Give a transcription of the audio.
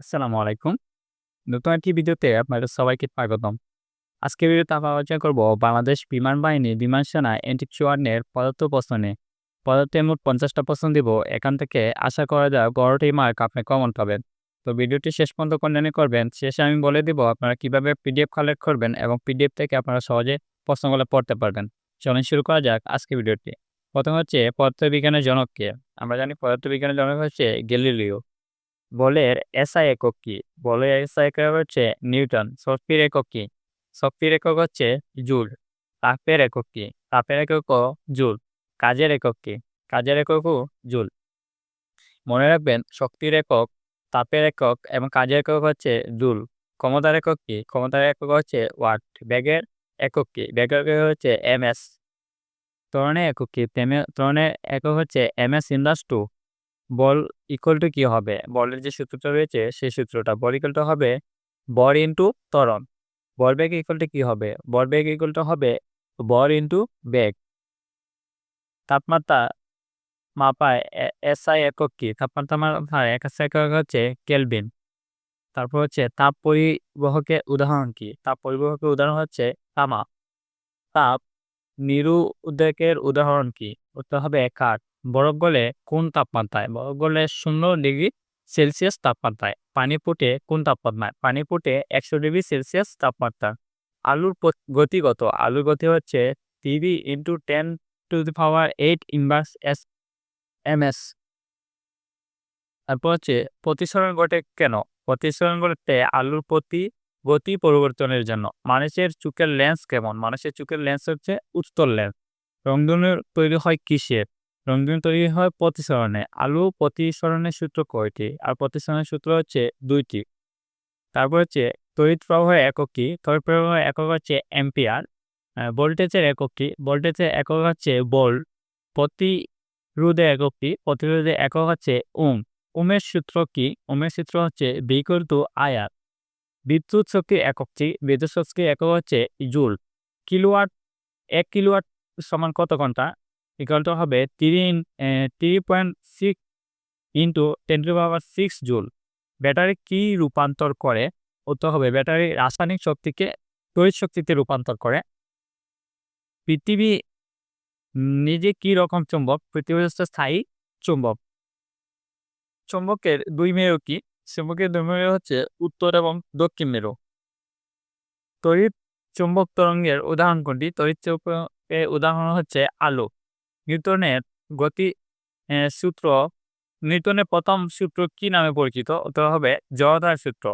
আসসালামু আলাইকুম। নতুন একটি ভিডিওতে আপনাদের সবাইকে স্বাগতম। আজকের ভিডিওতে আমরা আলোচনা করব বাংলাদেশ বিমান বাহিনী, বিমান সেনা চুয়ান্নের পদার্থ প্রশ্ন নিয়ে। পদার্থে মোট ৫০ টা প্রশ্ন দিব। এখান থেকে আশা করা যায় ১২ টি মার্ক আপনি কমন পাবেন। তো ভিডিওটি শেষ পর্যন্ত কন্টিনিউ করবেন। শেষে আমি বলে দিব আপনারা কীভাবে পিডিএফ কালেক্ট করবেন এবং পিডিএফ থেকে আপনারা সহজে প্রশ্নগুলো পড়তে পারবেন। চলুন শুরু করা যাক আজকের ভিডিওটি। প্রথম হচ্ছে পদার্থবিজ্ঞানের জনক কে? আমরা জানি পদার্থবিজ্ঞানের জনক হচ্ছে গ্যালিলিও। বলের এসআই একক কি? বলের এসআই একক হচ্ছে নিউটন। শক্তির একক কি? শক্তির একক হচ্ছে জুল। তাপের একক কি? তাপের এককও জুল। কাজের একক কি? কাজের এককও জুল। মনে রাখবেন শক্তির একক, তাপের একক এবং কাজের একক হচ্ছে জুল। ক্ষমতার একক কি? ক্ষমতার একক হচ্ছে ওয়াট। ব্যাগের একক কি? বেগের একক হচ্ছে এম এস ত্বরণের একক কি? ত্বরণের একক হচ্ছে এমএস ইনভার্স টু। বল ইকুয়াল টু কি হবে? বলের যে সূত্রটা রয়েছে, সেই সূত্রটা বল ইকুয়াল টু হবে বর ইনটু ত্বরণ। ভরবেগ ইকুয়াল টু কি হবে? ভরবেগ ইকুয়াল টু হবে বর ইনটু বেগ। তাপমাত্রা মাপায় এসআই একক কি? তাপমাত্রা মাপায় এসআই একক হচ্ছে কেলভিন। তারপর হচ্ছে তাপ পরিবহকের উদাহরণ কি? তাপ পরিবহকের উদাহরণ হচ্ছে তামা। তাপ নিরুদ্বেগের উদাহরণ কি? উত্তর হবে কাঠ। বরফ গলে কোন তাপমাত্রায়? বরফ গলে শূন্য ডিগ্রি সেলসিয়াস তাপমাত্রায়। পানি ফুটে কোন তাপমাত্রায়? পানি ফুটে একশো ডিগ্রি সেলসিয়াস তাপমাত্রা। আলুর গতিগত আলুর গতি হচ্ছে TV into ten to the power eight inverse S M S তারপর হচ্ছে প্রতিসরণ ঘটে কেন? প্রতিসরণ ঘটে আলুর প্রতি গতি পরিবর্তনের জন্য। মানুষের চোখের লেন্স কেমন? মানুষের চোখের লেন্স হচ্ছে উত্তর লেন্স। রংধনু তৈরি হয় কিসের? রংধনু তৈরি হয় প্রতিসরণে। আলু প্রতিসরণের সূত্র কয়টি? আর প্রতিসরণের সূত্র হচ্ছে দুইটি। তারপর হচ্ছে তড়িৎ প্রবাহের একক কি? তড়িৎ প্রবাহের একক হচ্ছে অ্যাম্পিয়ার। ভোল্টেজের একক কি? ভোল্টেজের একক হচ্ছে ভোল্ট। প্রতিরোধের একক কি? একক হচ্ছে ওম। ওমের সূত্র কি? ওমের সূত্র হচ্ছে বি ইকুয়াল টু আয়ার। বিদ্যুৎ শক্তির একক কি? বিদ্যুৎ শক্তির একক হচ্ছে জুল। কিলোওয়াট এক কিলোওয়াট সমান কত ঘণ্টা? ইকুয়াল টু হবে three three point six into ten to power six joule. Battery কি রূপান্তর করে? উত্তর হবে ব্যাটারি রাসায়নিক শক্তিকে তড়িৎ শক্তিতে রূপান্তর করে। পৃথিবী নিজে কি রকম চুম্বক? পৃথিবী হচ্ছে স্থায়ী চুম্বক। চুম্বকের দুই মেরু কি? চুম্বকের দুই মেরু হচ্ছে উত্তর এবং দক্ষিণ মেরু। তড়িৎ চুম্বক তরঙ্গের উদাহরণ কোনটি? তড়িৎ চুম্বকের উদাহরণ হচ্ছে আলো। নিউটনের গতি সূত্র নিউটনের প্রথম সূত্র কি নামে পরিচিত? উত্তর হবে জড়তার সূত্র।